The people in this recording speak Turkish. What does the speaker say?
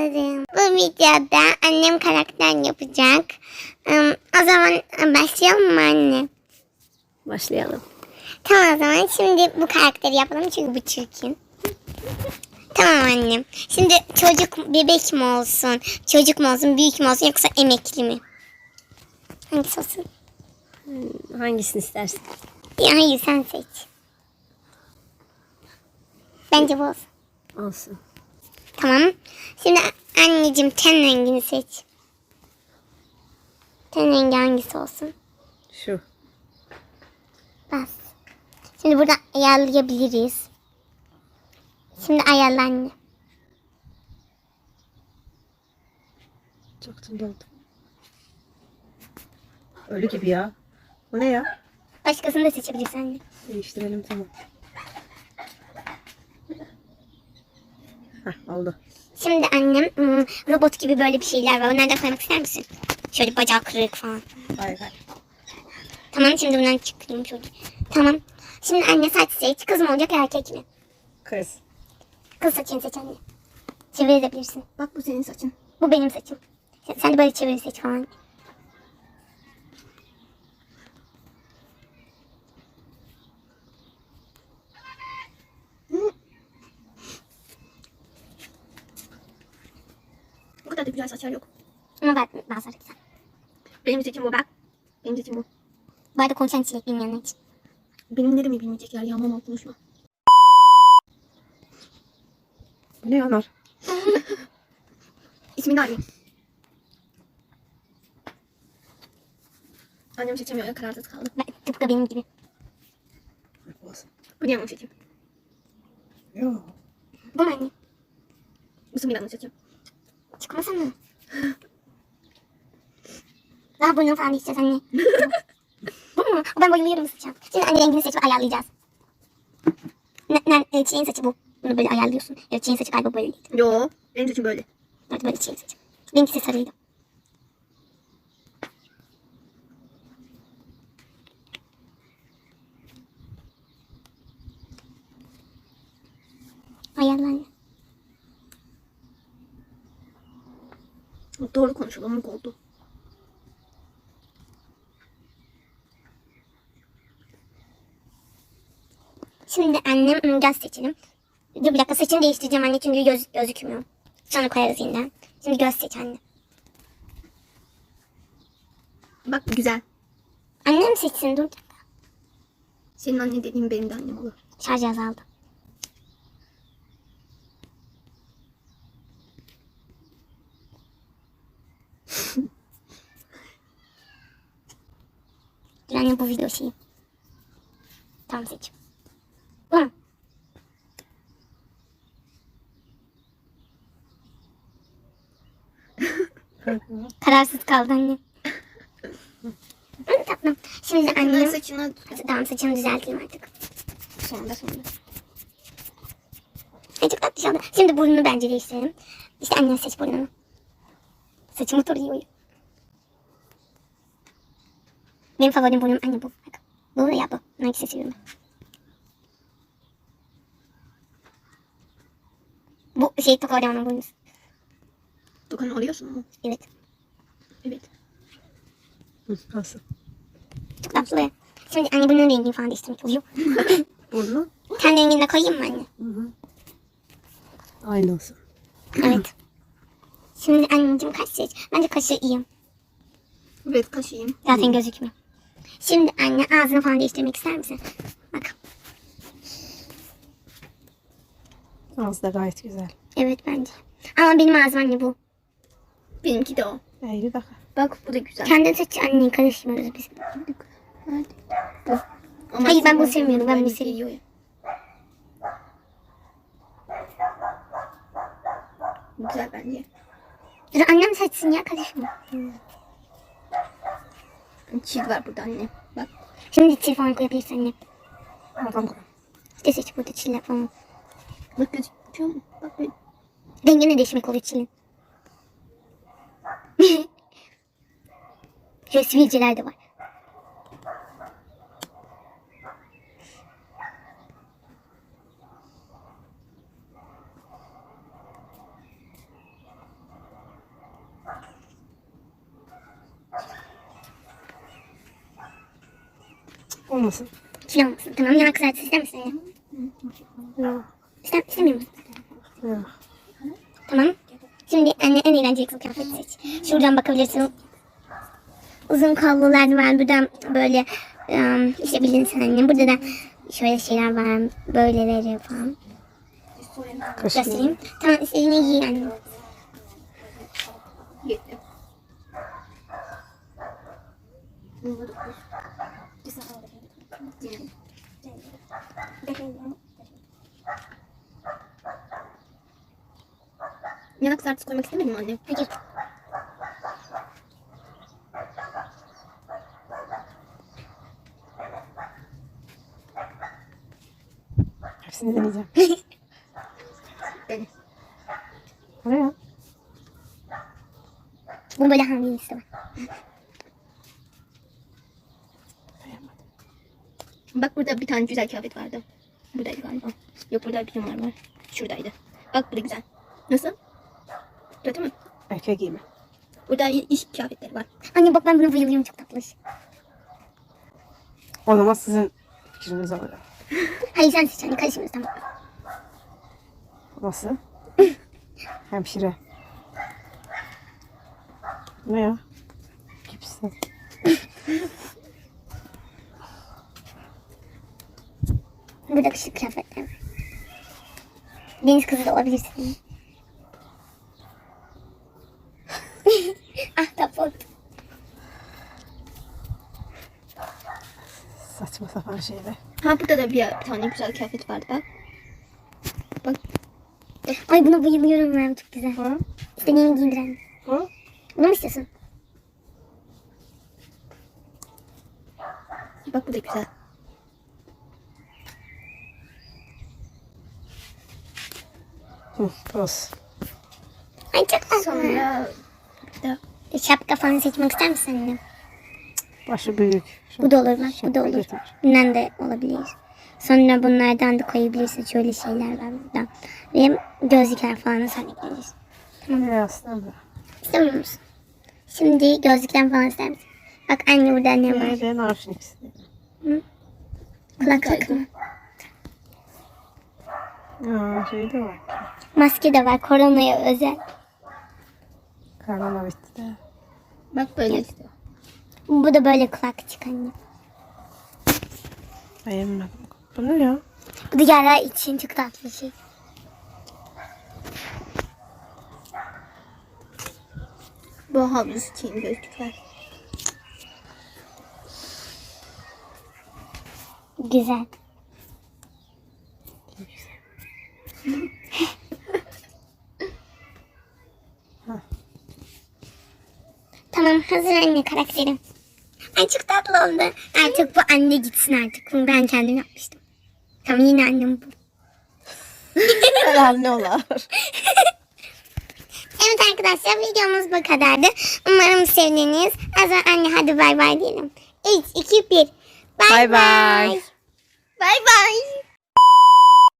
Ballarım. Bu videoda annem karakter yapacak. O zaman başlayalım mı anne? Başlayalım. Tamam o zaman şimdi bu karakteri yapalım çünkü bu çirkin. Tamam annem. Şimdi çocuk bebek mi olsun? Çocuk mu olsun? Büyük mü olsun? Yoksa emekli mi? Hangisi olsun? Hangisini istersin? Ya hayır sen seç. Bence bu olsun. Olsun. Tamam. Şimdi anneciğim ten rengini seç. Ten rengi hangisi olsun? Şu. Bas. Şimdi burada ayarlayabiliriz. Şimdi ayarla anne. Çok tuzlu oldu. Ölü gibi ya. Bu ne ya? Başkasını da seçebilirsin anne. Değiştirelim tamam. Heh oldu. Şimdi annem hmm, robot gibi böyle bir şeyler var. Onlardan koymak ister misin? Şöyle bacağı kırık falan. Hayır hayır. Tamam şimdi bundan çıkayım şöyle. Tamam. Şimdi anne saç seç. Kız mı olacak erkek mi? Kız. Kız saçını seç anne. Çevirebilirsin. Bak bu senin saçın. Bu benim saçım. Sen, sen de böyle çevir seç falan. Da güzel saçlar yok. Ama ben bazıları güzel. Benim saçım bu bak. Benim saçım bu. Bu arada konuşan çilek bilmeyenler için. Benim ne mi bilmeyecekler ya mama konuşma. Bu ne yanar? İsmi de Ali. Annem seçemiyor ya kararsız kaldı. Ben, tıpkı benim gibi. Bu ne yanlış seçim? Yok. Bu mu anne? Bu Sımila'nın seçim. Çıkmasana mı? Daha burnunu falan içeceğiz anne. Bu mu? Ben bayılıyorum saça. Şimdi anne rengini seçip ayarlayacağız. Ne, ne, e, çiğin saçı bu. Bunu böyle ayarlıyorsun. Evet çiğin saçı galiba böyleydi. Yo. Benim seçim böyle. Hadi böyle çiğin saçı. Benimkisi sarıydı. Ayarla Doğru konuşalım. Amık oldu. Şimdi annem göz seçelim. Dur bir dakika saçını değiştireceğim anne çünkü göz, gözükmüyor. Sonra koyarız yeniden. Şimdi göz seç anne. Bak bu güzel. Annem seçsin dur. Senin anne dediğin benim de annem olur. Şarj azaldı. Bu video şeyi. Tamam seç. Bu mu? Kararsız kaldı anne. Hı, tamam. Şimdi annem... saçına Tamam saçımı düzelteyim artık. sonunda sonunda. Ay çok tatlı oldu. Şimdi burnunu bence değiştirelim. İşte annen seç burnunu. Saçımı toruyor. Benim favorim burnum anne bu. Bak. Bu ya bu. Hangisi seviyorum. Bu şey tokadan burnumuz. Dokan alıyorsun mu? Evet. Evet. Nasıl? Çok tatlı. Şimdi anne burnun rengini falan değiştirmek oluyor. Burnu? Ten rengini de koyayım mı anne? Hı hı. Aynı olsun. Evet. Şimdi anneciğim kaş seç. Bence kaşı iyi. Evet kaşıyım. Zaten gözükmüyor. Şimdi anne ağzını falan değiştirmek ister misin? Bak. Ağzı da gayet güzel. Evet bence. Ama benim ağzım anne bu. Benimki de o. İyi bak. Bak bu da güzel. Kendin seç anne karışmıyoruz biz. Hadi. Bu. Ama Hayır, ben bunu sevmiyorum, ben bunu seviyorum. geliyor ya. Bu Güzel bence. Dur annem seçsin ya karışma. Çil var burada anne. Bak. Şimdi çil falan koyabilirsin anne. Tamam. İşte seç burada çiller falan. Bak gözüküyor mu? Bak böyle. Rengini değişmek oluyor çilin. Şöyle sivilceler de var. Olmasın. Kilo olmasın. Tamam yanak kızartısı ister misin anne? Yok. İster, istemiyor musun? Yok. Tamam. Şimdi anne en eğlenceli kız kıyafeti seç. Şuradan bakabilirsin. Uzun kollular var. Buradan böyle ım, işte bildiğin sen annem. Burada da şöyle şeyler var. Böyleleri falan. Kaşığı. Göstereyim. Tamam istediğini giy anne. Yetti. Yanak kızartısı koymak istemedin mi anne? Hayır. Hepsini deneyeceğim. Dene. Buraya. Bu böyle hangisi var? Bak burada bir tane güzel kıyafet vardı. Buradaydı galiba. Yok burada bir numara var. Şuradaydı. Bak bu da güzel. Nasıl? Kötü mü? Erkek giyme. Burada iş kıyafetleri var. Anne bak ben buna bayılıyorum çok tatlı. O zaman sizin fikriniz olur. Hayır sen seç anne karışmıyoruz tamam. Nasıl? Hemşire. Ne ya? Gipsi. Burada kışlık kıyafetler var. Deniz kızı da olabilirsin. ah tapot. Saçma sapan şeyler. Ha burada da bir, tane güzel kıyafet vardı bak. Bak. Ay buna bayılıyorum ben çok güzel. Hı? İstediğini giydiren. Hı? Bunu mu istiyorsun? Bak bu da güzel. Hı, olsun. Ay çok tatlı. Sonra da Şapka falan seçmek ister misin anne? Başı büyük. Şu Bu da olur bak bu da olur. getir. Bundan da olabilir. Sonra bunlardan da koyabilirsin. Şöyle şeyler var buradan. Ve gözlükler falan da sen ekleyebilirsin. Ne aslında? İstemiyor musun? Şimdi gözlükler falan ister misin? Bak anne burada ne var? Ne ben arşın ikisi. Kulaklık mı? Aa, şey de var. Maske de var. Koronaya özel. Karnına bitti de. bak böyle işte. Bu da böyle kulakçık anne. Beğenmedim. Bu ne ya? Bu da yara için çok tatlı şey. Bu havuz için gözlükler. Güzel. tamam hazır anne karakterim. Ay çok tatlı oldu. Artık bu anne gitsin artık. Bunu ben kendim yapmıştım. Tamam yine annem bu. Herhalde olar. Evet arkadaşlar videomuz bu kadardı. Umarım sevdiniz. O zaman anne hadi bay bay diyelim. 3, 2, 1. Bay Bay bay. bay. Bay bay.